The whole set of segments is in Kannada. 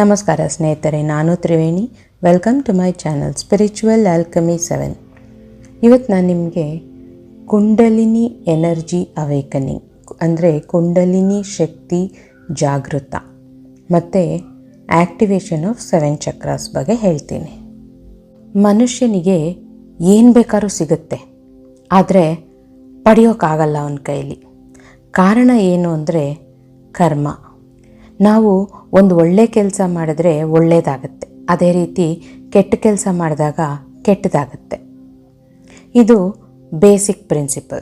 ನಮಸ್ಕಾರ ಸ್ನೇಹಿತರೆ, ನಾನು Triveni. Welcome to my channel spiritual alchemy seven ಇವತ್ತು ನಾನು ನಿಮಗೆ ಕುಂಡಲಿನಿ ಎನರ್ಜಿ ಅವೇಕನಿಂಗ್ ಅಂದರೆ ಕುಂಡಲಿನಿ ಶಕ್ತಿ ಜಾಗೃತ, ಮತ್ತು ಆ್ಯಕ್ಟಿವೇಶನ್ ಆಫ್ ಸೆವೆನ್ ಚಕ್ರಾಸ್ ಬಗ್ಗೆ ಹೇಳ್ತೀನಿ. ಮನುಷ್ಯನಿಗೆ ಏನು ಬೇಕಾದ್ರೂ ಸಿಗುತ್ತೆ, ಆದರೆ ಪಡೆಯೋಕ್ಕಾಗಲ್ಲ ಅವನ ಕೈಲಿ. ಕಾರಣ ಏನು ಅಂದರೆ ಕರ್ಮ. ನಾವು ಒಂದು ಒಳ್ಳೆ ಕೆಲಸ ಮಾಡಿದ್ರೆ ಒಳ್ಳೆಯದಾಗತ್ತೆ ಅದೇ ರೀತಿ ಕೆಟ್ಟ ಕೆಲಸ ಮಾಡಿದಾಗ ಕೆಟ್ಟದಾಗತ್ತೆ. ಇದು ಬೇಸಿಕ್ ಪ್ರಿನ್ಸಿಪಲ್.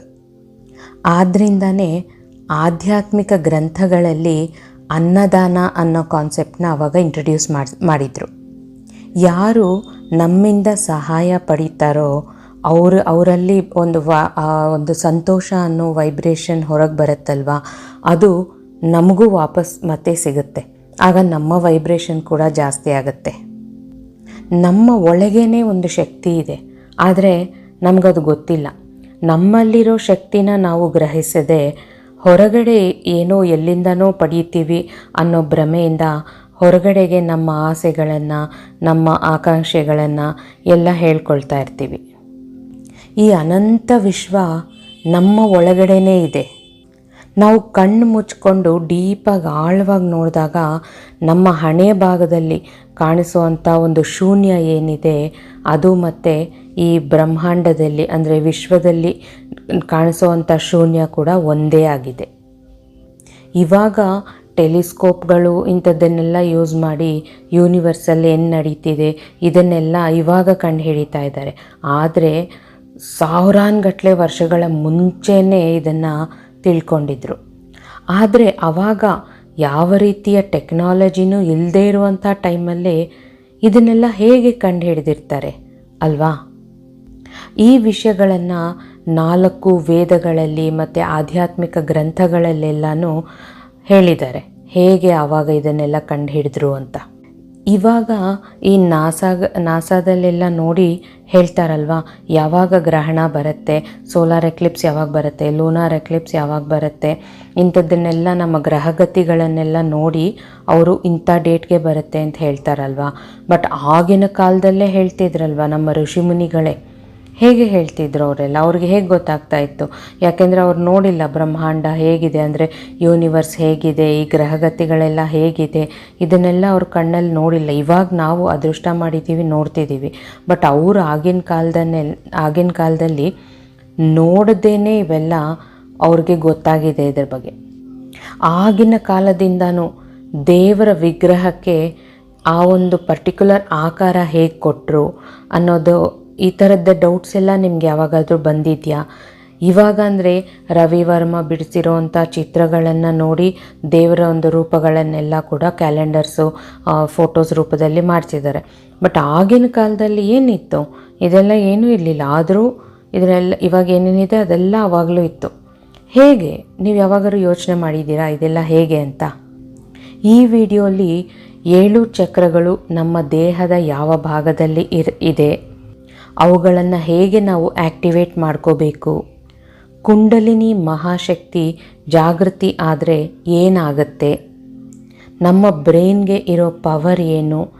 ಆದ್ದರಿಂದನೇ ಆಧ್ಯಾತ್ಮಿಕ ಗ್ರಂಥಗಳಲ್ಲಿ ಅನ್ನದಾನ ಅನ್ನೋ ಕಾನ್ಸೆಪ್ಟನ್ನ ಅವಾಗ ಇಂಟ್ರಡ್ಯೂಸ್ ಮಾಡಿ, ಮಾಡಿದರು. ಯಾರು ನಮ್ಮಿಂದ ಸಹಾಯ ಪಡೀತಾರೋ ಅವರು, ಅವರಲ್ಲಿ ಒಂದು ವಾ ಒಂದು ಸಂತೋಷ ಅನ್ನೋ ವೈಬ್ರೇಷನ್ ಹೊರಗೆ ಬರುತ್ತಲ್ವ? ಅದು ನಮಗೂ ವಾಪಸ್ ಮತ್ತೆ ಸಿಗುತ್ತೆ. ಆಗ ನಮ್ಮ ವೈಬ್ರೇಷನ್ ಕೂಡ ಜಾಸ್ತಿ ಆಗುತ್ತೆ. ನಮ್ಮ ಒಳಗೇನೆ ಒಂದು ಶಕ್ತಿ ಇದೆ. ಆದರೆ ನಮಗದು ಗೊತ್ತಿಲ್ಲ. ನಮ್ಮಲ್ಲಿರೋ ಶಕ್ತಿನ ನಾವು ಗ್ರಹಿಸದೆ ಹೊರಗಡೆ ಏನೋ ಎಲ್ಲಿಂದನೋ ಪಡೀತೀವಿ ಅನ್ನೋ ಭ್ರಮೆಯಿಂದ ಹೊರಗಡೆಗೆ ನಮ್ಮ ಆಸೆಗಳನ್ನು, ನಮ್ಮ ಆಕಾಂಕ್ಷೆಗಳನ್ನು ಎಲ್ಲ ಹೇಳ್ಕೊಳ್ತಾ ಇರ್ತೀವಿ. ಈ ಅನಂತ ವಿಶ್ವ ನಮ್ಮ ಒಳಗಡೆನೇ ಇದೆ. ನಾವು ಕಣ್ಣು ಮುಚ್ಕೊಂಡು ಡೀಪಾಗಿ ಆಳವಾಗಿ ನೋಡಿದಾಗ ನಮ್ಮ ಹಣೆ ಭಾಗದಲ್ಲಿ ಕಾಣಿಸುವಂಥ ಒಂದು ಶೂನ್ಯ ಏನಿದೆ, ಅದು ಮತ್ತು ಈ ಬ್ರಹ್ಮಾಂಡದಲ್ಲಿ, ಅಂದರೆ ವಿಶ್ವದಲ್ಲಿ ಕಾಣಿಸುವಂಥ ಶೂನ್ಯ ಕೂಡ ಒಂದೇ ಆಗಿದೆ. ಇವಾಗ ಟೆಲಿಸ್ಕೋಪ್ಗಳು ಇಂಥದ್ದನ್ನೆಲ್ಲ ಯೂಸ್ ಮಾಡಿ ಯೂನಿವರ್ಸಲ್ಲಿ ಏನು ನಡೀತಿದೆ, ಇದನ್ನೆಲ್ಲ ಇವಾಗ ಕಂಡು ಹಿಡಿತಾ ಇದ್ದಾರೆ. ಆದರೆ ಸಾವಿರಾನ್ಗಟ್ಟಲೆ ವರ್ಷಗಳ ಮುಂಚೆನೇ ಇದನ್ನು ತಿಳ್ಕೊಂಡಿದ್ರು. ಆದರೆ ಆವಾಗ ಯಾವ ರೀತಿಯ ಟೆಕ್ನಾಲಜಿನೂ ಇಲ್ಲದೇ ಇರುವಂಥ ಟೈಮಲ್ಲಿ ಇದನ್ನೆಲ್ಲ ಹೇಗೆ ಕಂಡು ಹಿಡಿದಿರ್ತಾರೆ ಅಲ್ವಾ? ಈ ವಿಷಯಗಳನ್ನು ನಾಲ್ಕು ವೇದಗಳಲ್ಲಿ ಮತ್ತು ಆಧ್ಯಾತ್ಮಿಕ ಗ್ರಂಥಗಳಲ್ಲೆಲ್ಲನೂ ಹೇಳಿದ್ದಾರೆ. ಹೇಗೆ ಆವಾಗ ಇದನ್ನೆಲ್ಲ ಕಂಡು ಹಿಡಿದ್ರು ಅಂತ. ಇವಾಗ ಈ ನಾಸಾಗ ನಾಸಾದಲ್ಲೆಲ್ಲ ನೋಡಿ ಹೇಳ್ತಾರಲ್ವ, ಯಾವಾಗ ಗ್ರಹಣ ಬರುತ್ತೆ ಸೋಲಾರ್ ಎಕ್ಲಿಪ್ಸ್ ಯಾವಾಗ ಬರುತ್ತೆ ಲೂನಾರ್ ಎಕ್ಲಿಪ್ಸ್ ಯಾವಾಗ ಬರುತ್ತೆ, ಇಂಥದ್ದನ್ನೆಲ್ಲ ನಮ್ಮ ಗ್ರಹಗತಿಗಳನ್ನೆಲ್ಲ ನೋಡಿ ಅವರು ಇಂಥ ಡೇಟ್ಗೆ ಬರುತ್ತೆ ಅಂತ ಹೇಳ್ತಾರಲ್ವ. ಬಟ್ ಆಗಿನ ಕಾಲದಲ್ಲೇ ಹೇಳ್ತಿದ್ರಲ್ವ ನಮ್ಮ ಋಷಿಮುನಿಗಳೇ ಹೇಗೆ ಹೇಳ್ತಿದ್ರು ಅವರೆಲ್ಲ? ಅವ್ರಿಗೆ ಹೇಗೆ ಗೊತ್ತಾಗ್ತಾ ಇತ್ತು? ಯಾಕೆಂದರೆ ಅವ್ರು ನೋಡಿಲ್ಲ ಬ್ರಹ್ಮಾಂಡ ಹೇಗಿದೆ, ಅಂದರೆ ಯೂನಿವರ್ಸ್ ಹೇಗಿದೆ, ಈ ಗ್ರಹಗತಿಗಳೆಲ್ಲ ಹೇಗಿದೆ, ಇದನ್ನೆಲ್ಲ ಅವ್ರ ಕಣ್ಣಲ್ಲಿ ನೋಡಿಲ್ಲ. ಇವಾಗ ನಾವು ಅದೃಷ್ಟ ಮಾಡಿದ್ದೀವಿ, ನೋಡ್ತಿದ್ದೀವಿ. ಬಟ್ ಅವರು ಆಗಿನ ಕಾಲದನ್ನೇ, ಆಗಿನ ಕಾಲದಲ್ಲಿ ನೋಡದೇನೆ ಇವೆಲ್ಲ ಅವ್ರಿಗೆ ಗೊತ್ತಾಗಿದೆ ಇದ್ರ ಬಗ್ಗೆ. ಆಗಿನ ಕಾಲದಿಂದನೂ ದೇವರ ವಿಗ್ರಹಕ್ಕೆ ಆ ಒಂದು ಪರ್ಟಿಕ್ಯುಲರ್ ಆಕಾರ ಹೇಗೆ ಕೊಟ್ಟರು ಅನ್ನೋದು ಈ ಥರದ ಡೌಟ್ಸ್ ಎಲ್ಲ ನಿಮ್ಗೆ ಯಾವಾಗಾದರೂ ಬಂದಿದೆಯಾ? ಇವಾಗ ಅಂದರೆ ರವಿವರ್ಮ ಬಿಡಿಸಿರೋವಂಥ ಚಿತ್ರಗಳನ್ನು ನೋಡಿ ದೇವರ ಒಂದು ರೂಪಗಳನ್ನೆಲ್ಲ ಕೂಡ ಕ್ಯಾಲೆಂಡರ್ಸು ಫೋಟೋಸ್ ರೂಪದಲ್ಲಿ ಮಾಡಿಸಿದ್ದಾರೆ. ಬಟ್ ಆಗಿನ ಕಾಲದಲ್ಲಿ ಏನಿತ್ತು? ಇದೆಲ್ಲ ಏನೂ ಇರಲಿಲ್ಲ. ಆದರೂ ಇದನ್ನೆಲ್ಲ ಇವಾಗ ಏನೇನಿದೆ ಅದೆಲ್ಲ ಆವಾಗಲೂ ಇತ್ತು. ಹೇಗೆ? ನೀವು ಯಾವಾಗಾದ್ರೂ ಯೋಚನೆ ಮಾಡಿದ್ದೀರಾ? ಇದೆಲ್ಲ ಹೇಗೆ ಅಂತ? ಈ ವಿಡಿಯೋಲಿ ಏಳು ಚಕ್ರಗಳು ನಮ್ಮ ದೇಹದ ಯಾವ ಭಾಗದಲ್ಲಿ ಇರ್, ಇದೆ? ಅವುಗಳನ್ನು ಹೇಗೆ ನಾವು ಆ್ಯಕ್ಟಿವೇಟ್ ಮಾಡ್ಕೋಬೇಕು? ಕುಂಡಲಿನಿ ಮಹಾಶಕ್ತಿ ಜಾಗೃತಿ ಆದರೆ ಏನಾಗುತ್ತೆ? ನಮ್ಮ ಬ್ರೈನ್ಗೆ ಇರೋ ಪವರ್ ಏನು?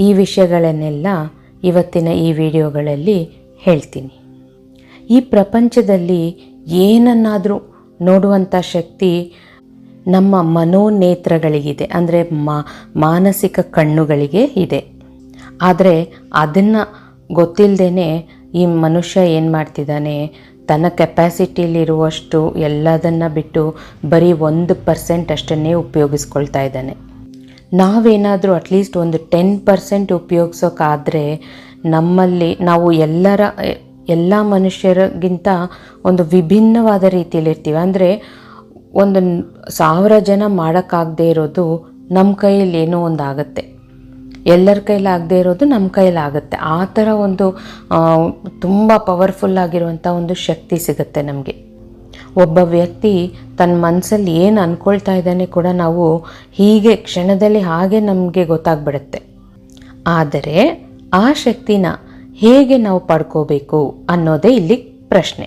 ಈ ವಿಷಯಗಳನ್ನೆಲ್ಲ ಇವತ್ತಿನ ಈ ವಿಡಿಯೋಗಳಲ್ಲಿ ಹೇಳ್ತೀನಿ. ಈ ಪ್ರಪಂಚದಲ್ಲಿ ಏನನ್ನಾದರೂ ನೋಡುವಂಥ ಶಕ್ತಿ ನಮ್ಮ ಮನೋನೇತ್ರಗಳಿಗಿದೆ. ಅಂದರೆ ಮಾನಸಿಕ ಕಣ್ಣುಗಳಿಗೆ ಇದೆ. ಆದರೆ ಅದನ್ನು ಗೊತ್ತಿಲ್ಲದೇ ಈ ಮನುಷ್ಯ ಏನು ಮಾಡ್ತಿದ್ದಾನೆ? ತನ್ನ ಕೆಪ್ಯಾಸಿಟಿಯಲ್ಲಿರುವಷ್ಟು ಎಲ್ಲದನ್ನು ಬಿಟ್ಟು ಬರೀ ಒಂದು ಪರ್ಸೆಂಟ್ ಅಷ್ಟನ್ನೇ ಉಪಯೋಗಿಸ್ಕೊಳ್ತಾ ಇದ್ದಾನೆ. ನಾವೇನಾದರೂ ಅಟ್ಲೀಸ್ಟ್ ಒಂದು ಟೆನ್ ಪರ್ಸೆಂಟ್ ಉಪಯೋಗಿಸೋಕ್ಕಾದರೆ ನಮ್ಮಲ್ಲಿ ನಾವು ಎಲ್ಲರ, ಎಲ್ಲ ಮನುಷ್ಯರಿಗಿಂತ ಒಂದು ವಿಭಿನ್ನವಾದ ರೀತಿಯಲ್ಲಿ ಇರ್ತೀವಿ ಅಂದರೆ ಒಂದು ಸಾವಿರ ಜನ ಮಾಡೋಕ್ಕಾಗದೇ ಇರೋದು ನಮ್ಮ ಕೈಯಲ್ಲಿ ಏನೋ ಒಂದು ಆಗುತ್ತೆ ಎಲ್ಲರ ಕೈಲಾಗದೇ ಇರೋದು ನಮ್ಮ ಕೈಲಾಗುತ್ತೆ ಆ ಥರ ಒಂದು ತುಂಬ ಪವರ್ಫುಲ್ ಆಗಿರುವಂಥ ಒಂದು ಶಕ್ತಿ ಸಿಗುತ್ತೆ ನಮಗೆ. ಒಬ್ಬ ವ್ಯಕ್ತಿ ತನ್ನ ಮನಸ್ಸಲ್ಲಿ ಏನು ಅಂದ್ಕೊಳ್ತಾ ಇದ್ದಾನೆ ಕೂಡ ನಾವು ಹೀಗೆ ಕ್ಷಣದಲ್ಲಿ ಹಾಗೆ ನಮಗೆ ಗೊತ್ತಾಗ್ಬಿಡುತ್ತೆ. ಆದರೆ ಆ ಶಕ್ತಿನ ಹೇಗೆ ನಾವು ಪಡ್ಕೋಬೇಕು ಅನ್ನೋದೇ ಇಲ್ಲಿ ಪ್ರಶ್ನೆ.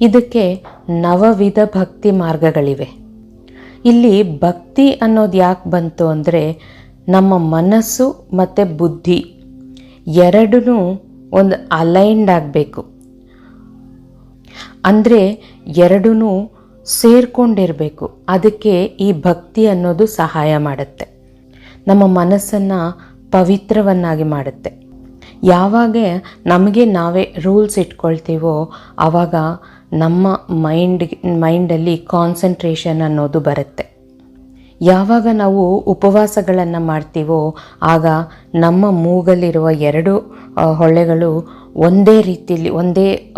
ಇದಕ್ಕೆ ನವವಿಧ ಭಕ್ತಿ ಮಾರ್ಗಗಳಿವೆ. ಇಲ್ಲಿ ಭಕ್ತಿ ಅನ್ನೋದು ಯಾಕೆ ಬಂತು ಅಂದರೆ ನಮ್ಮ ಮನಸ್ಸು ಮತ್ತು ಬುದ್ಧಿ ಎರಡೂ ಒಂದು ಅಲೈನ್ಡ್ ಆಗಬೇಕು. ಅಂದರೆ ಎರಡೂ ಸೇರಿಕೊಂಡಿರಬೇಕು. ಅದಕ್ಕೆ ಈ ಭಕ್ತಿ ಅನ್ನೋದು ಸಹಾಯ ಮಾಡುತ್ತೆ. ನಮ್ಮ ಮನಸ್ಸನ್ನು ಪವಿತ್ರವನ್ನಾಗಿ ಮಾಡುತ್ತೆ. ಯಾವಾಗ ನಮಗೆ ನಾವೇ ರೂಲ್ಸ್ ಇಟ್ಕೊಳ್ತೀವೋ ಆವಾಗ ನಮ್ಮ ಮೈಂಡ್, ಮೈಂಡಲ್ಲಿ ಕಾನ್ಸಂಟ್ರೇಷನ್ ಅನ್ನೋದು ಬರುತ್ತೆ. ಯಾವಾಗ ನಾವು ಉಪವಾಸಗಳನ್ನು ಮಾಡ್ತೀವೋ, ಆಗ ನಮ್ಮ ಮೂಗಲ್ಲಿರುವ ಎರಡು ಹೊಳ್ಳೆಗಳು ಒಂದೇ ರೀತಿಯಲ್ಲಿ ಒಂದೇ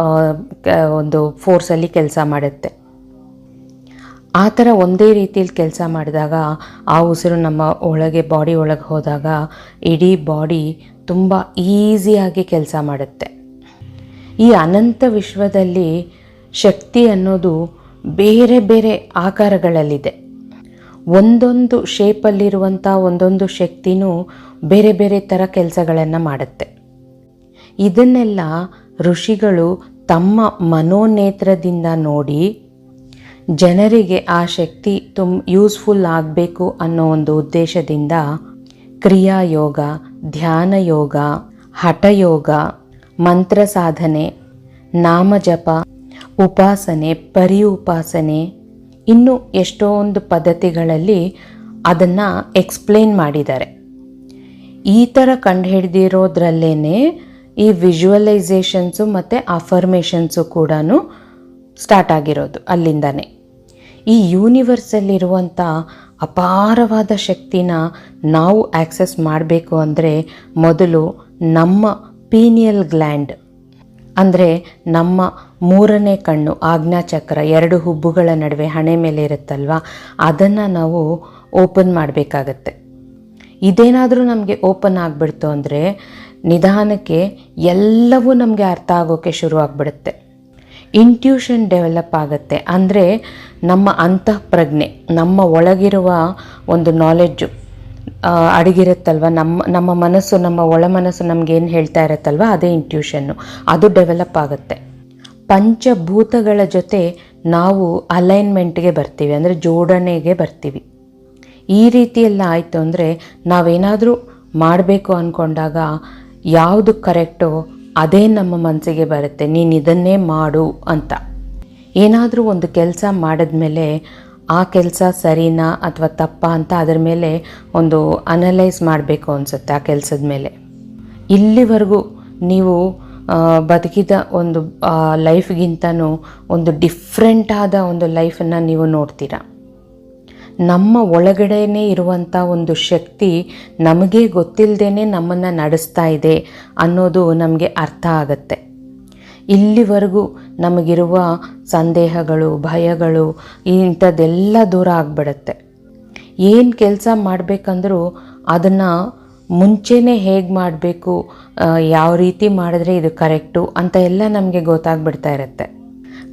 ಒಂದು ಫೋರ್ಸಲ್ಲಿ ಕೆಲಸ ಮಾಡುತ್ತೆ. ಆ ಥರ ಒಂದೇ ರೀತಿಯಲ್ಲಿ ಕೆಲಸ ಮಾಡಿದಾಗ, ಆ ಉಸಿರು ನಮ್ಮ ಒಳಗೆ ಬಾಡಿ ಒಳಗೆ ಹೋದಾಗ ಇಡೀ ಬಾಡಿ ತುಂಬ ಈಸಿಯಾಗಿ ಕೆಲಸ ಮಾಡುತ್ತೆ. ಈ ಅನಂತ ವಿಶ್ವದಲ್ಲಿ ಶಕ್ತಿ ಅನ್ನೋದು ಬೇರೆ ಬೇರೆ ಆಕಾರಗಳಲ್ಲಿದೆ. ಒಂದೊಂದು ಶೇಪಲ್ಲಿರುವಂಥ ಒಂದೊಂದು ಶಕ್ತಿನೂ ಬೇರೆ ಬೇರೆ ಥರ ಕೆಲಸಗಳನ್ನು ಮಾಡುತ್ತೆ. ಇದನ್ನೆಲ್ಲ ಋಷಿಗಳು ತಮ್ಮ ಮನೋನೇತ್ರದಿಂದ ನೋಡಿ ಜನರಿಗೆ ಆ ಶಕ್ತಿ ತುಮ್ ಯೂಸ್ಫುಲ್ ಆಗಬೇಕು ಅನ್ನೋ ಒಂದು ಉದ್ದೇಶದಿಂದ ಕ್ರಿಯಾಯೋಗ ಧ್ಯಾನ ಯೋಗ ಹಠಯೋಗ ಮಂತ್ರ ಸಾಧನೆ ನಾಮಜಪ ಉಪಾಸನೆ ಪರಿ ಉಪಾಸನೆ ಇನ್ನು ಎಷ್ಟೊಂದು ಪದ್ಧತಿಗಳಲ್ಲಿ ಅದನ್ನು ಎಕ್ಸ್ಪ್ಲೇನ್ ಮಾಡಿದ್ದಾರೆ. ಈ ಥರ ಕಂಡುಹಿಡ್ದಿರೋದ್ರಲ್ಲೇ ಈ ವಿಜುವಲೈಸೇಷನ್ಸು ಮತ್ತು ಅಫರ್ಮೇಷನ್ಸು ಕೂಡ ಸ್ಟಾರ್ಟ್ ಆಗಿರೋದು ಅಲ್ಲಿಂದನೇ. ಈ ಯೂನಿವರ್ಸಲ್ಲಿರುವಂಥ ಅಪಾರವಾದ ಶಕ್ತಿನ ನಾವು ಆ್ಯಕ್ಸೆಸ್ ಮಾಡಬೇಕು ಅಂದರೆ ಮೊದಲು ನಮ್ಮ ಪೀನಿಯಲ್ ಗ್ಲ್ಯಾಂಡ್ ಅಂದರೆ ನಮ್ಮ ಮೂರನೇ ಕಣ್ಣು, ಆಜ್ಞಾಚಕ್ರ ಎರಡು ಹುಬ್ಬುಗಳ ನಡುವೆ ಹಣೆ ಮೇಲೆ ಇರುತ್ತಲ್ವ? ಅದನ್ನು ನಾವು ಓಪನ್ ಮಾಡಬೇಕಾಗತ್ತೆ. ಇದೇನಾದರೂ ನಮಗೆ ಓಪನ್ ಆಗಿಬಿಡ್ತು ಅಂದರೆ ನಿಧಾನಕ್ಕೆ ಎಲ್ಲವೂ ನಮಗೆ ಅರ್ಥ ಆಗೋಕ್ಕೆ ಶುರು ಆಗಿಬಿಡುತ್ತೆ. ಇಂಟ್ಯೂಷನ್ ಡೆವಲಪ್ ಆಗುತ್ತೆ. ಅಂದರೆ ನಮ್ಮ ಅಂತಃಪ್ರಜ್ಞೆ, ನಮ್ಮ ಒಳಗಿರುವ ಒಂದು ನಾಲೆಡ್ಜು ಅಡಗಿರುತ್ತಲ್ವ? ನಮ್ಮ ನಮ್ಮ ಮನಸ್ಸು, ನಮ್ಮ ಒಳ ಮನಸ್ಸು ನಮಗೇನು ಹೇಳ್ತಾ ಇರುತ್ತಲ್ವ? ಅದೇ ಇಂಟ್ಯೂಷನ್ನು ಅದು ಡೆವಲಪ್ ಆಗುತ್ತೆ. ಪಂಚಭೂತಗಳ ಜೊತೆ ನಾವು ಅಲೈನ್ಮೆಂಟ್ಗೆ ಬರ್ತೀವಿ. ಅಂದರೆ ಜೋಡಣೆಗೆ ಬರ್ತೀವಿ. ಈ ರೀತಿಯೆಲ್ಲ ಆಯಿತು ಅಂದರೆ ನಾವೇನಾದರೂ ಮಾಡಬೇಕು ಅಂದ್ಕೊಂಡಾಗ ಯಾವುದು ಕರೆಕ್ಟೋ ಅದೇ ನಮ್ಮ ಮನಸ್ಸಿಗೆ ಬರುತ್ತೆ. ನೀನು ಇದನ್ನೇ ಮಾಡು ಅಂತ. ಏನಾದರೂ ಒಂದು ಕೆಲಸ ಮಾಡಿದ್ಮೇಲೆ ಆ ಕೆಲಸ ಸರಿನಾ ಅಥವಾ ತಪ್ಪಾ ಅಂತ ಅದರ ಮೇಲೆ ಒಂದು ಅನಲೈಸ್ ಮಾಡಬೇಕು ಅನಿಸುತ್ತೆ ಆ ಕೆಲಸದ ಮೇಲೆ. ಇಲ್ಲಿವರೆಗೂ ನೀವು ಬದುಕಿದ ಒಂದು ಲೈಫ್ಗಿಂತನೂ ಒಂದು ಡಿಫ್ರೆಂಟಾದ ಒಂದು ಲೈಫನ್ನು ನೀವು ನೋಡ್ತೀರಾ? ನಮ್ಮ ಒಳಗಡೆನೇ ಇರುವಂಥ ಒಂದು ಶಕ್ತಿ ನಮಗೆ ಗೊತ್ತಿಲ್ಲದೇ ನಮ್ಮನ್ನು ನಡೆಸ್ತಾ ಇದೆ ಅನ್ನೋದು ನಮಗೆ ಅರ್ಥ ಆಗುತ್ತೆ. ಇಲ್ಲಿವರೆಗೂ ನಮಗಿರುವ ಸಂದೇಹಗಳು, ಭಯಗಳು ಇಂಥದ್ದೆಲ್ಲ ದೂರ ಆಗಿಬಿಡುತ್ತೆ. ಏನು ಕೆಲಸ ಮಾಡಬೇಕಂದ್ರೂ ಅದನ್ನು ಮುಂಚೆನೇ ಹೇಗೆ ಮಾಡಬೇಕು ಯಾವ ರೀತಿ ಮಾಡಿದ್ರೆ ಇದು ಕರೆಕ್ಟು ಅಂತ ಎಲ್ಲ ನಮಗೆ ಗೊತ್ತಾಗ್ಬಿಡ್ತಾ ಇರುತ್ತೆ.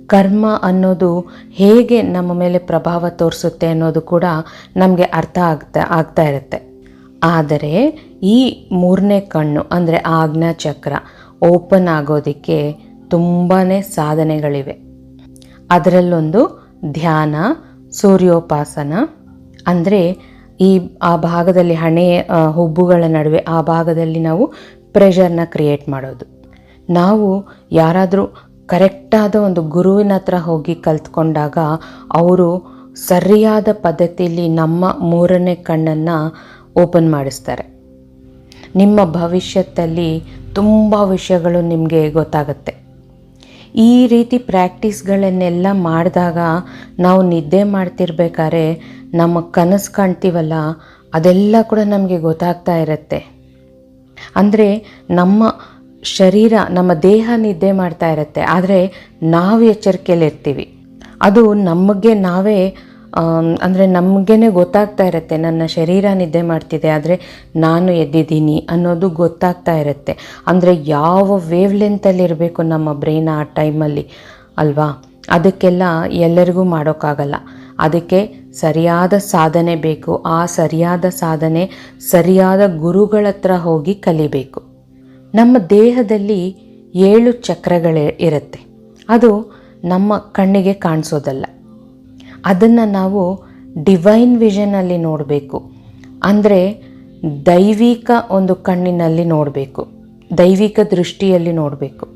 ಕರ್ಮ ಅನ್ನೋದು ಹೇಗೆ ನಮ್ಮ ಮೇಲೆ ಪ್ರಭಾವ ತೋರಿಸುತ್ತೆ ಅನ್ನೋದು ಕೂಡ ನಮಗೆ ಅರ್ಥ ಆಗ್ತಾ ಆಗ್ತಾ ಇರುತ್ತೆ. ಆದರೆ ಈ ಮೂರನೇ ಕಣ್ಣು ಅಂದರೆ ಆಜ್ಞಾ ಚಕ್ರ ಓಪನ್ ಆಗೋದಕ್ಕೆ ತುಂಬಾ ಸಾಧನೆಗಳಿವೆ. ಅದರಲ್ಲೊಂದು ಧ್ಯಾನ, ಸೂರ್ಯೋಪಾಸನ. ಅಂದರೆ ಈ, ಆ ಭಾಗದಲ್ಲಿ ಹಣೆ ಹುಬ್ಬುಗಳ ನಡುವೆ ಆ ಭಾಗದಲ್ಲಿ ನಾವು ಪ್ರೆಷರ್ನ ಕ್ರಿಯೇಟ್ ಮಾಡೋದು. ನಾವು ಯಾರಾದರೂ ಕರೆಕ್ಟಾದ ಒಂದು ಗುರುವಿನ ಹತ್ರ ಹೋಗಿ ಕಲ್ತ್ಕೊಂಡಾಗ ಅವರು ಸರಿಯಾದ ಪದ್ಧತಿಯಲ್ಲಿ ನಮ್ಮ ಮೂರನೇ ಕಣ್ಣನ್ನು ಓಪನ್ ಮಾಡಿಸ್ತಾರೆ. ನಿಮ್ಮ ಭವಿಷ್ಯದಲ್ಲಿ ತುಂಬ ವಿಷಯಗಳು ನಿಮಗೆ ಗೊತ್ತಾಗುತ್ತೆ. ಈ ರೀತಿ ಪ್ರ್ಯಾಕ್ಟೀಸ್ಗಳನ್ನೆಲ್ಲ ಮಾಡಿದಾಗ ನಾವು ನಿದ್ದೆ ಮಾಡ್ತಿರ್ಬೇಕಾದ್ರೆ ನಮ್ಮ ಕನಸು ಕಾಣ್ತೀವಲ್ಲ, ಅದೆಲ್ಲ ಕೂಡ ನಮಗೆ ಗೊತ್ತಾಗ್ತಾ ಇರುತ್ತೆ. ಅಂದರೆ ನಮ್ಮ ಶರೀರ, ನಮ್ಮ ದೇಹ ನಿದ್ದೆ ಮಾಡ್ತಾ ಇರುತ್ತೆ. ಆದರೆ ನಾವು ಎಚ್ಚರಿಕೆಯಲ್ಲಿರ್ತೀವಿ. ಅದು ನಮಗೆ ನಾವೇ ಅಂದರೆ ನಮಗೇ ಗೊತ್ತಾಗ್ತಾ ಇರುತ್ತೆ, ನನ್ನ ಶರೀರ ನಿದ್ದೆ ಮಾಡ್ತಿದೆ, ಆದರೆ ನಾನು ಎದ್ದಿದ್ದೀನಿ ಅನ್ನೋದು ಗೊತ್ತಾಗ್ತಾ ಇರುತ್ತೆ. ಅಂದರೆ ಯಾವ ವೇವ್ ಲೆಂತಲ್ಲಿರಬೇಕು ನಮ್ಮ ಬ್ರೈನ್ ಆ ಟೈಮಲ್ಲಿ ಅಲ್ವಾ? ಅದಕ್ಕೆಲ್ಲ ಎಲ್ಲರಿಗೂ ಮಾಡೋಕ್ಕಾಗಲ್ಲ. ಅದಕ್ಕೆ ಸರಿಯಾದ ಸಾಧನೆ ಬೇಕು. ಆ ಸರಿಯಾದ ಸಾಧನೆ ಸರಿಯಾದ ಗುರುಗಳ ಹತ್ರ ಹೋಗಿ ಕಲಿಬೇಕು. ನಮ್ಮ ದೇಹದಲ್ಲಿ ಏಳು ಚಕ್ರಗಳೇ ಇರುತ್ತೆ. ಅದು ನಮ್ಮ ಕಣ್ಣಿಗೆ ಕಾಣಿಸೋದಲ್ಲ. ಅದನ್ನು ನಾವು ಡಿವೈನ್ ವಿಷನಲ್ಲಿ ನೋಡಬೇಕು. ಅಂದರೆ ದೈವಿಕ ಒಂದು ಕಣ್ಣಿನಲ್ಲಿ ನೋಡಬೇಕು. ದೈವಿಕ ದೃಷ್ಟಿಯಲ್ಲಿ ನೋಡಬೇಕು.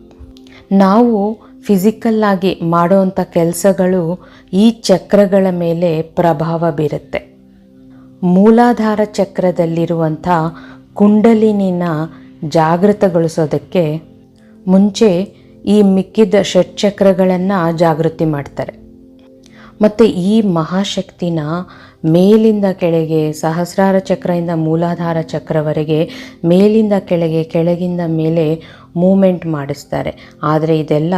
ನಾವು ಫಿಸಿಕಲ್ಲಾಗಿ ಮಾಡುವಂಥ ಕೆಲಸಗಳು ಈ ಚಕ್ರಗಳ ಮೇಲೆ ಪ್ರಭಾವ ಬೀರುತ್ತೆ. ಮೂಲಾಧಾರ ಚಕ್ರದಲ್ಲಿರುವಂಥ ಕುಂಡಲಿನಿನ ಜಾಗೃತಗೊಳಿಸೋದಕ್ಕೆ ಮುಂಚೆ ಈ ಮಿಕ್ಕಿದ ಷಟ್ಚಕ್ರಗಳನ್ನು ಜಾಗೃತಿ ಮಾಡ್ತಾರೆ. ಮತ್ತು ಈ ಮಹಾಶಕ್ತಿನ ಮೇಲಿಂದ ಕೆಳಗೆ, ಸಹಸ್ರಾರ ಚಕ್ರದಿಂದ ಮೂಲಾಧಾರ ಚಕ್ರವರೆಗೆ ಮೇಲಿಂದ ಕೆಳಗೆ, ಕೆಳಗಿಂದ ಮೇಲೆ ಮೂಮೆಂಟ್ ಮಾಡಿಸ್ತಾರೆ. ಆದರೆ ಇದೆಲ್ಲ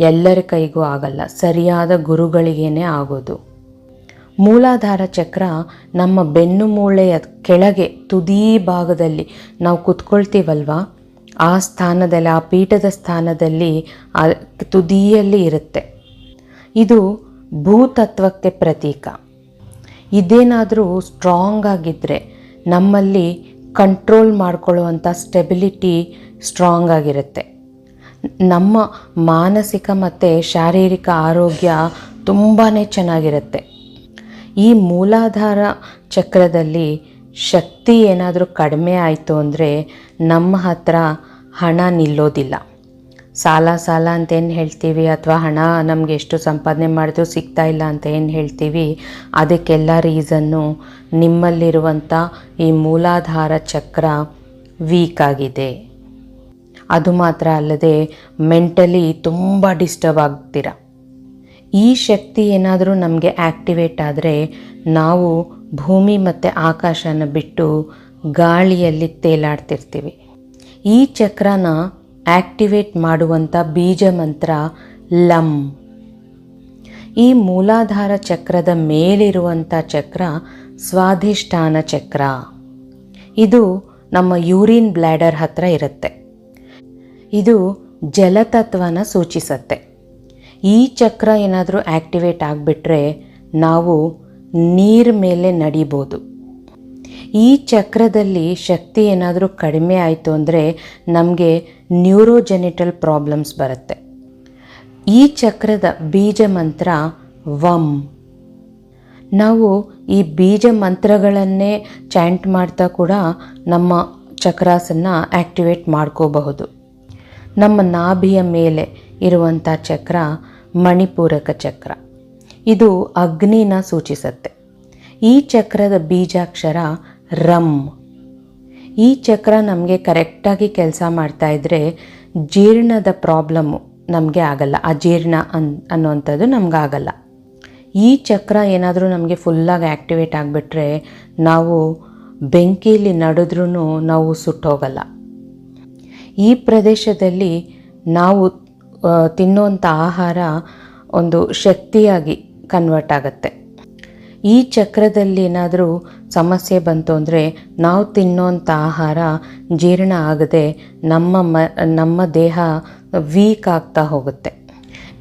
ಎಲ್ಲರ ಕೈಗೂ ಆಗಲ್ಲ, ಸರಿಯಾದ ಗುರುಗಳಿಗೇನೆ ಆಗೋದು. ಮೂಲಾಧಾರ ಚಕ್ರ ನಮ್ಮ ಬೆನ್ನು ಮೂಳೆಯ ಕೆಳಗೆ, ತುದಿ ಭಾಗದಲ್ಲಿ ನಾವು ಕುತ್ಕೊಳ್ತೀವಲ್ವಾ? ಆ ಸ್ಥಾನದಲ್ಲಿ, ಆ ಪೀಠದ ಸ್ಥಾನದಲ್ಲಿ ತುದಿಯಲ್ಲಿ ಇರುತ್ತೆ. ಇದು ಭೂತತ್ವಕ್ಕೆ ಪ್ರತೀಕ. ಇದೇನಾದರೂ ಸ್ಟ್ರಾಂಗ್ ಆಗಿದ್ದರೆ ನಮ್ಮಲ್ಲಿ ಕಂಟ್ರೋಲ್ ಮಾಡ್ಕೊಳ್ಳುವಂಥ ಸ್ಟೆಬಿಲಿಟಿ ಸ್ಟ್ರಾಂಗ್ ಆಗಿರುತ್ತೆ. ನಮ್ಮ ಮಾನಸಿಕ ಮತ್ತು ಶಾರೀರಿಕ ಆರೋಗ್ಯ ತುಂಬಾ ಚೆನ್ನಾಗಿರುತ್ತೆ. ಈ ಮೂಲಾಧಾರ ಚಕ್ರದಲ್ಲಿ ಶಕ್ತಿ ಏನಾದರೂ ಕಡಿಮೆ ಆಯಿತು ಅಂದರೆ ನಮ್ಮ ಹತ್ರ ಹಣ ನಿಲ್ಲೋದಿಲ್ಲ. ಸಾಲ ಸಾಲ ಅಂತ ಏನು ಹೇಳ್ತೀವಿ? ಅಥವಾ ಹಣ ನಮಗೆ ಎಷ್ಟು ಸಂಪಾದನೆ ಮಾಡಿದ್ರು ಸಿಗ್ತಾ ಇಲ್ಲ ಅಂತ ಏನು ಹೇಳ್ತೀವಿ? ಅದಕ್ಕೆಲ್ಲ ರೀಸನ್ನು ನಿಮ್ಮಲ್ಲಿರುವಂಥ ಈ ಮೂಲಾಧಾರ ಚಕ್ರ ವೀಕ್ ಆಗಿದೆ. ಅದು ಮಾತ್ರ ಅಲ್ಲದೆ ಮೆಂಟಲಿ ತುಂಬ ಡಿಸ್ಟರ್ಬ್ ಆಗ್ತೀರ? ಈ ಶಕ್ತಿ ಏನಾದರೂ ನಮಗೆ ಆ್ಯಕ್ಟಿವೇಟ್ ಆದರೆ ನಾವು ಭೂಮಿ ಮತ್ತು ಆಕಾಶನ ಬಿಟ್ಟು ಗಾಳಿಯಲ್ಲಿ ತೇಲಾಡ್ತಿರ್ತೀವಿ. ಈ ಚಕ್ರನ ಆ್ಯಕ್ಟಿವೇಟ್ ಮಾಡುವಂಥ ಬೀಜ ಮಂತ್ರ ಲಂ. ಈ ಮೂಲಾಧಾರ ಚಕ್ರದ ಮೇಲಿರುವಂಥ ಚಕ್ರ ಸ್ವಾಧಿಷ್ಠಾನ ಚಕ್ರ. ಇದು ನಮ್ಮ ಯೂರಿನ್ ಬ್ಲ್ಯಾಡರ್ ಹತ್ರ ಇರುತ್ತೆ. ಇದು ಜಲತತ್ವನ ಸೂಚಿಸುತ್ತೆ. ಈ ಚಕ್ರ ಏನಾದರೂ ಆ್ಯಕ್ಟಿವೇಟ್ ಆಗಿಬಿಟ್ರೆ ನಾವು ನೀರ ಮೇಲೆ ನಡಿಬೋದು. ಈ ಚಕ್ರದಲ್ಲಿ ಶಕ್ತಿ ಏನಾದರೂ ಕಡಿಮೆ ಆಯಿತು ಅಂದರೆ ನಮಗೆ ನ್ಯೂರೋಜೆನಿಟಲ್ ಪ್ರಾಬ್ಲಮ್ಸ್ ಬರುತ್ತೆ. ಈ ಚಕ್ರದ ಬೀಜ ಮಂತ್ರ ವಂ. ನಾವು ಈ ಬೀಜ ಮಂತ್ರಗಳನ್ನೇ ಚಾಂಟ್ ಮಾಡ್ತಾ ಕೂಡ ನಮ್ಮ ಚಕ್ರಾಸನ್ನು ಆ್ಯಕ್ಟಿವೇಟ್ ಮಾಡ್ಕೋಬಹುದು. ನಮ್ಮ ನಾಭಿಯ ಮೇಲೆ ಇರುವಂಥ ಚಕ್ರ ಮಣಿಪೂರಕ ಚಕ್ರ. ಇದು ಅಗ್ನಿನ ಸೂಚಿಸುತ್ತೆ. ಈ ಚಕ್ರದ ಬೀಜಾಕ್ಷರ ರಮ್ ಈ ಚಕ್ರ ನಮಗೆ ಕರೆಕ್ಟಾಗಿ ಕೆಲಸ ಮಾಡ್ತಾ ಇದ್ದರೆ ಜೀರ್ಣದ ಪ್ರಾಬ್ಲಮ್ಮು ನಮಗೆ ಆಗಲ್ಲ. ಅಜೀರ್ಣ ಅನ್, ಅನ್ನೋವಂಥದ್ದು ನಮಗಾಗಲ್ಲ ಈ ಚಕ್ರ ಏನಾದರೂ ನಮಗೆ ಫುಲ್ಲಾಗಿ ಆ್ಯಕ್ಟಿವೇಟ್ ಆಗಿಬಿಟ್ರೆ ನಾವು ಬೆಂಕಿಯಲ್ಲಿ ನಡೆದ್ರೂ ನಾವು ಸುಟ್ಟೋಗಲ್ಲ. ಈ ಪ್ರದೇಶದಲ್ಲಿ ನಾವು ತಿನ್ನುವಂಥ ಆಹಾರ ಒಂದು ಶಕ್ತಿಯಾಗಿ ಕನ್ವರ್ಟ್ ಆಗುತ್ತೆ. ಈ ಚಕ್ರದಲ್ಲಿ ಏನಾದರೂ ಸಮಸ್ಯೆ ಬಂತು ಅಂದರೆ ನಾವು ತಿನ್ನೋಂಥ ಆಹಾರ ಜೀರ್ಣ ಆಗದೆ ನಮ್ಮ ಮ, ನಮ್ಮ ದೇಹ ವೀಕ್ ಆಗ್ತಾ ಹೋಗುತ್ತೆ.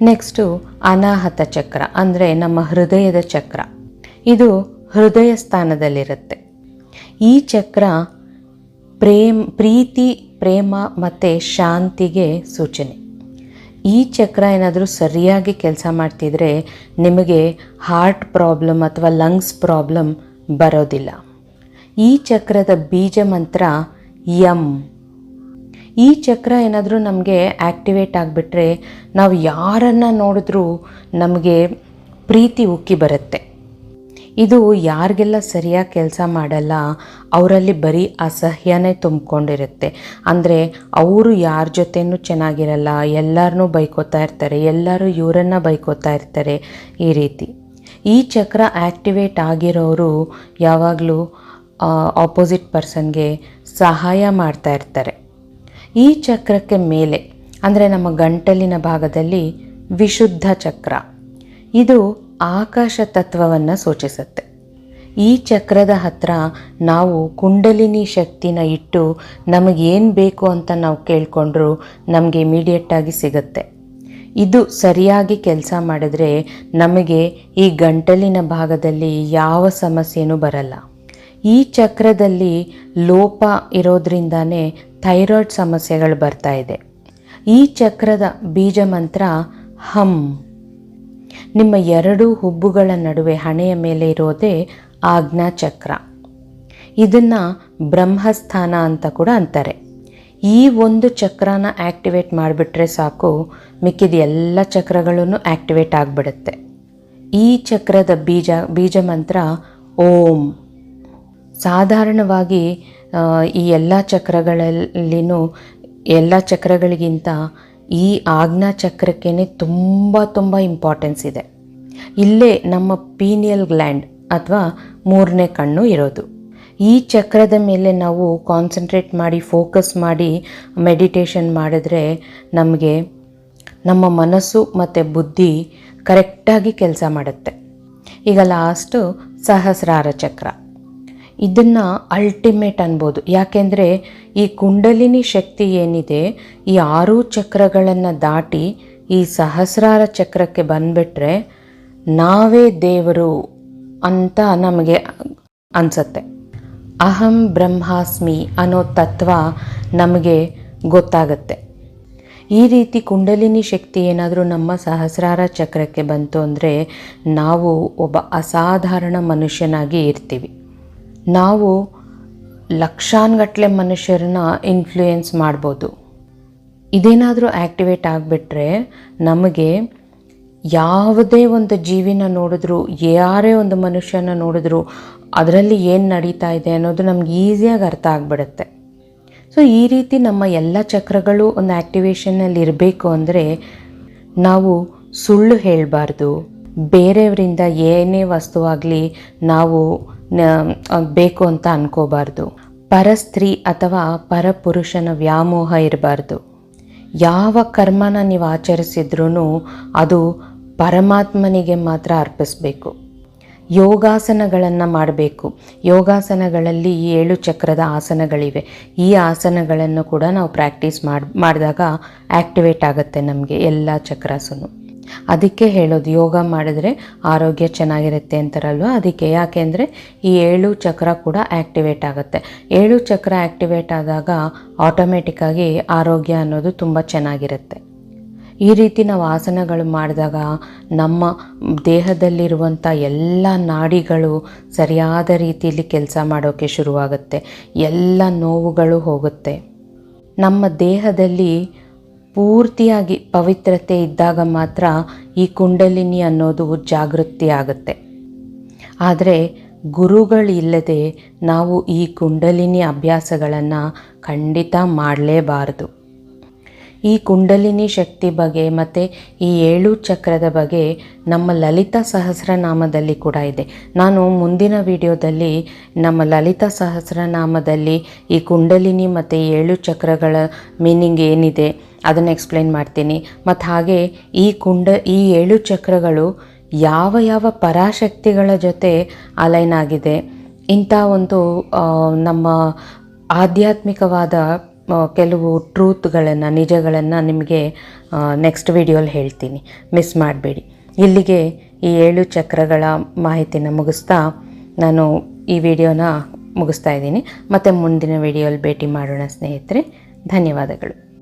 ನೆಕ್ಸ್ಟು ಅನಾಹತ ಚಕ್ರ ಅಂದರೆ ನಮ್ಮ ಹೃದಯದ ಚಕ್ರ. ಇದು ಹೃದಯ ಸ್ಥಾನದಲ್ಲಿರುತ್ತೆ. ಈ ಚಕ್ರ ಪ್ರೇಮ್, ಪ್ರೀತಿ, ಪ್ರೇಮ ಮತ್ತು ಶಾಂತಿಗೆ ಸೂಚನೆ. ಈ ಚಕ್ರ ಏನಾದರೂ ಸರಿಯಾಗಿ ಕೆಲಸ ಮಾಡ್ತಿದ್ರೆ ನಿಮಗೆ ಹಾರ್ಟ್ ಪ್ರಾಬ್ಲಮ್ ಅಥವಾ ಲಂಗ್ಸ್ ಪ್ರಾಬ್ಲಮ್ ಬರೋದಿಲ್ಲ. ಈ ಚಕ್ರದ ಬೀಜ ಮಂತ್ರ ಯಮ್ ಈ ಚಕ್ರ ಏನಾದರೂ ನಮಗೆ ಆ್ಯಕ್ಟಿವೇಟ್ ಆಗಿಬಿಟ್ರೆ ನಾವು ಯಾರನ್ನು ನೋಡಿದ್ರೂ ನಮಗೆ ಪ್ರೀತಿ ಉಕ್ಕಿ ಬರುತ್ತೆ. ಇದು ಯಾರಿಗೆಲ್ಲ ಸರಿಯಾಗಿ ಕೆಲಸ ಮಾಡಲ್ಲ, ಅವರಲ್ಲಿ ಬರೀ ಅಸಹ್ಯನೇ ತುಂಬಿಕೊಂಡಿರುತ್ತೆ. ಅಂದರೆ ಅವರು ಯಾರ ಜೊತೆನೂ ಚೆನ್ನಾಗಿರಲ್ಲ ಎಲ್ಲರನ್ನೂ ಬೈಕೋತಾ ಇರ್ತಾರೆ, ಎಲ್ಲರೂ ಇವರನ್ನು ಬೈಕೋತಾ ಇರ್ತಾರೆ ಈ ರೀತಿ. ಈ ಚಕ್ರ ಆ್ಯಕ್ಟಿವೇಟ್ ಆಗಿರೋರು ಯಾವಾಗಲೂ ಆಪೋಸಿಟ್ ಪರ್ಸನ್ಗೆ ಸಹಾಯ ಮಾಡ್ತಾ ಇರ್ತಾರೆ. ಈ ಚಕ್ರಕ್ಕೆ ಮೇಲೆ, ಅಂದರೆ ನಮ್ಮ ಗಂಟಲಿನ ಭಾಗದಲ್ಲಿ ವಿಶುದ್ಧ ಚಕ್ರ. ಇದು ಆಕಾಶ ತತ್ವವನ್ನು ಸೂಚಿಸುತ್ತೆ. ಈ ಚಕ್ರದ ಹತ್ರ ನಾವು ಕುಂಡಲಿನಿ ಶಕ್ತಿನ ಇಟ್ಟು ನಮಗೇನು ಬೇಕು ಅಂತ ನಾವು ಕೇಳಿಕೊಂಡ್ರೂ ನಮಗೆ ಇಮಿಡಿಯೇಟಾಗಿ ಸಿಗುತ್ತೆ. ಇದು ಸರಿಯಾಗಿ ಕೆಲಸ ಮಾಡಿದ್ರೆ ನಮಗೆ ಈ ಗಂಟಲಿನ ಭಾಗದಲ್ಲಿ ಯಾವ ಸಮಸ್ಯೆನೂ ಬರಲ್ಲ. ಈ ಚಕ್ರದಲ್ಲಿ ಲೋಪ ಇರೋದ್ರಿಂದಾನೇ ಥೈರಾಯ್ಡ್ ಸಮಸ್ಯೆಗಳು ಬರ್ತಾ ಇದೆ. ಈ ಚಕ್ರದ ಬೀಜ ಮಂತ್ರ ಹಮ್. ನಿಮ್ಮ ಎರಡು ಹುಬ್ಬುಗಳ ನಡುವೆ ಹಣೆಯ ಮೇಲೆ ಇರೋದೇ ಆಜ್ಞಾ ಚಕ್ರ ಇದನ್ನು ಬ್ರಹ್ಮಸ್ಥಾನ ಅಂತ ಕೂಡ ಅಂತಾರೆ. ಈ ಒಂದು ಚಕ್ರನ ಆ್ಯಕ್ಟಿವೇಟ್ ಮಾಡಿಬಿಟ್ರೆ ಸಾಕು, ಮಿಕ್ಕಿದ ಎಲ್ಲ ಚಕ್ರಗಳನ್ನು ಆ್ಯಕ್ಟಿವೇಟ್ ಆಗಿಬಿಡುತ್ತೆ. ಈ ಚಕ್ರದ ಬೀಜ ಬೀಜ ಮಂತ್ರ ಓಂ. ಸಾಧಾರಣವಾಗಿ ಈ ಎಲ್ಲ ಚಕ್ರಗಳಲ್ಲಿನೂ ಎಲ್ಲ ಚಕ್ರಗಳಿಗಿಂತ ಈ ಆಜ್ಞಾ ಚಕ್ರಕ್ಕೇ ತುಂಬ ತುಂಬ ಇಂಪಾರ್ಟೆನ್ಸ್ ಇದೆ. ಇಲ್ಲೇ ನಮ್ಮ ಪೀನಿಯಲ್ ಗ್ಲ್ಯಾಂಡ್ ಅಥವಾ ಮೂರನೇ ಕಣ್ಣು ಇರೋದು. ಈ ಚಕ್ರದ ಮೇಲೆ ನಾವು ಕಾನ್ಸಂಟ್ರೇಟ್ ಮಾಡಿ ಫೋಕಸ್ ಮಾಡಿ ಮೆಡಿಟೇಷನ್ ಮಾಡಿದ್ರೆ ನಮಗೆ ನಮ್ಮ ಮನಸ್ಸು ಮತ್ತು ಬುದ್ಧಿ ಕರೆಕ್ಟಾಗಿ ಕೆಲಸ ಮಾಡುತ್ತೆ. ಈಗ ಲಾಸ್ಟು ಸಹಸ್ರಾರ ಚಕ್ರ. ಇದನ್ನು ಅಲ್ಟಿಮೇಟ್ ಅನ್ಬೋದು. ಯಾಕೆಂದರೆ ಈ ಕುಂಡಲಿನಿ ಶಕ್ತಿ ಏನಿದೆ, ಈ ಆರು ಚಕ್ರಗಳನ್ನು ದಾಟಿ ಈ ಸಹಸ್ರಾರ ಚಕ್ರಕ್ಕೆ ಬಂದುಬಿಟ್ರೆ ನಾವೇ ದೇವರು ಅಂತ ನಮಗೆ ಅನಿಸತ್ತೆ. ಅಹಂ ಬ್ರಹ್ಮಾಸ್ಮಿ ಅನ್ನೋ ತತ್ವ ನಮಗೆ ಗೊತ್ತಾಗತ್ತೆ. ಈ ರೀತಿ ಕುಂಡಲಿನಿ ಶಕ್ತಿ ಏನಾದರೂ ನಮ್ಮ ಸಹಸ್ರಾರ ಚಕ್ರಕ್ಕೆ ಬಂತು ಅಂದರೆ ನಾವು ಒಬ್ಬ ಅಸಾಧಾರಣ ಮನುಷ್ಯನಾಗಿ ಇರ್ತೀವಿ. ನಾವು ಲಕ್ಷಾನ್ಗಟ್ಟಲೆ ಮನುಷ್ಯರನ್ನ ಇನ್ಫ್ಲೂಯೆನ್ಸ್ ಮಾಡ್ಬೋದು. ಇದೇನಾದರೂ ಆ್ಯಕ್ಟಿವೇಟ್ ಆಗಿಬಿಟ್ರೆ ನಮಗೆ ಯಾವುದೇ ಒಂದು ಜೀವಿನ ನೋಡಿದ್ರು, ಯಾರೇ ಒಂದು ಮನುಷ್ಯನ ನೋಡಿದ್ರು ಅದರಲ್ಲಿ ಏನು ನಡೀತಾ ಇದೆ ಅನ್ನೋದು ನಮ್ಗೆ ಈಸಿಯಾಗಿ ಅರ್ಥ ಆಗಿಬಿಡುತ್ತೆ. ಸೊ ಈ ರೀತಿ ನಮ್ಮ ಎಲ್ಲ ಚಕ್ರಗಳು ಒಂದು ಆ್ಯಕ್ಟಿವೇಷನಲ್ಲಿ ಇರಬೇಕು ಅಂದರೆ ನಾವು ಸುಳ್ಳು ಹೇಳಬಾರ್ದು. ಬೇರೆಯವರಿಂದ ಏನೇ ವಸ್ತುವಾಗಲಿ ನಾವು ಬೇಕು ಅಂತ ಅನ್ಕೋಬಾರ್ದು. ಪರಸ್ತ್ರೀ ಅಥವಾ ಪರಪುರುಷನ ವ್ಯಾಮೋಹ ಇರಬಾರ್ದು. ಯಾವ ಕರ್ಮನ ನೀವು ಆಚರಿಸಿದ್ರೂ ಅದು ಪರಮಾತ್ಮನಿಗೆ ಮಾತ್ರ ಅರ್ಪಿಸಬೇಕು. ಯೋಗಾಸನಗಳನ್ನು ಮಾಡಬೇಕು. ಯೋಗಾಸನಗಳಲ್ಲಿ ಏಳು ಚಕ್ರದ ಆಸನಗಳಿವೆ. ಈ ಆಸನಗಳನ್ನು ಕೂಡ ನಾವು ಪ್ರಾಕ್ಟೀಸ್ ಮಾಡಿ, ಮಾಡಿದಾಗ ಆ್ಯಕ್ಟಿವೇಟ್ ಆಗುತ್ತೆ ನಮಗೆ ಎಲ್ಲ ಚಕ್ರಾಸನು. ಅದಕ್ಕೆ ಹೇಳೋದು, ಯೋಗ ಮಾಡಿದ್ರೆ ಆರೋಗ್ಯ ಚೆನ್ನಾಗಿರುತ್ತೆ ಅಂತಾರಲ್ವ? ಅದಕ್ಕೆ ಯಾಕೆಂದರೆ ಈ ಏಳು ಚಕ್ರ ಕೂಡ ಆ್ಯಕ್ಟಿವೇಟ್ ಆಗುತ್ತೆ. ಏಳು ಚಕ್ರ ಆ್ಯಕ್ಟಿವೇಟ್ ಆದಾಗ ಆಟೋಮೆಟಿಕ್ಕಾಗಿ ಆರೋಗ್ಯ ಅನ್ನೋದು ತುಂಬ ಚೆನ್ನಾಗಿರುತ್ತೆ. ಈ ರೀತಿ ನಾವು ಆಸನಗಳು ಮಾಡಿದಾಗ ನಮ್ಮ ದೇಹದಲ್ಲಿರುವಂಥ ಎಲ್ಲ ನಾಡಿಗಳು ಸರಿಯಾದ ರೀತಿಯಲ್ಲಿ ಕೆಲಸ ಮಾಡೋಕ್ಕೆ ಶುರುವಾಗುತ್ತೆ. ಎಲ್ಲ ನೋವುಗಳು ಹೋಗುತ್ತೆ. ನಮ್ಮ ದೇಹದಲ್ಲಿ ಪೂರ್ತಿಯಾಗಿ ಪವಿತ್ರತೆ ಇದ್ದಾಗ ಮಾತ್ರ ಈ ಕುಂಡಲಿನಿ ಅನ್ನೋದು ಜಾಗೃತಿ ಆಗುತ್ತೆ ಆದರೆ ಗುರುಗಳಿಲ್ಲದೆ ನಾವು ಈ ಕುಂಡಲಿನಿ ಅಭ್ಯಾಸಗಳನ್ನು ಖಂಡಿತ ಮಾಡಲೇಬಾರದು. ಈ ಕುಂಡಲಿನಿ ಶಕ್ತಿ ಬಗ್ಗೆ ಮತ್ತು ಈ ಏಳು ಚಕ್ರದ ಬಗ್ಗೆ ನಮ್ಮ ಲಲಿತಾ ಸಹಸ್ರನಾಮದಲ್ಲಿ ಕೂಡ ಇದೆ. ನಾನು ಮುಂದಿನ ವಿಡಿಯೋದಲ್ಲಿ ನಮ್ಮ ಲಲಿತಾ ಸಹಸ್ರನಾಮದಲ್ಲಿ ಈ ಕುಂಡಲಿನಿ ಮತ್ತು ಏಳು ಚಕ್ರಗಳ ಮೀನಿಂಗ್ ಏನಿದೆ ಅದನ್ನು ಎಕ್ಸ್ಪ್ಲೈನ್ ಮಾಡ್ತೀನಿ. ಮತ್ತು ಹಾಗೆ ಈ ಕುಂಡ, ಈ ಏಳು ಚಕ್ರಗಳು ಯಾವ ಯಾವ ಪರಾಶಕ್ತಿಗಳ ಜೊತೆ ಅಲೈನ್ ಆಗಿದೆ ಇಂಥ ಒಂದು ನಮ್ಮ ಆಧ್ಯಾತ್ಮಿಕವಾದ ಕೆಲವು ಟ್ರೂತ್ಗಳನ್ನು ನಿಜಗಳನ್ನು ನಿಮಗೆ ನೆಕ್ಸ್ಟ್ ವಿಡಿಯೋಲಿ ಹೇಳ್ತೀನಿ. ಮಿಸ್ ಮಾಡಬೇಡಿ. ಇಲ್ಲಿಗೆ ಈ ಏಳು ಚಕ್ರಗಳ ಮಾಹಿತಿನ ಮುಗಿಸ್ತಾ ನಾನು ಈ ವಿಡಿಯೋನ ಮುಗಿಸ್ತಾ ಇದ್ದೀನಿ. ಮತ್ತು ಮುಂದಿನ ವಿಡಿಯೋಲಿ ಭೇಟಿ ಮಾಡೋಣ, ಸ್ನೇಹಿತರೆ. ಧನ್ಯವಾದಗಳು.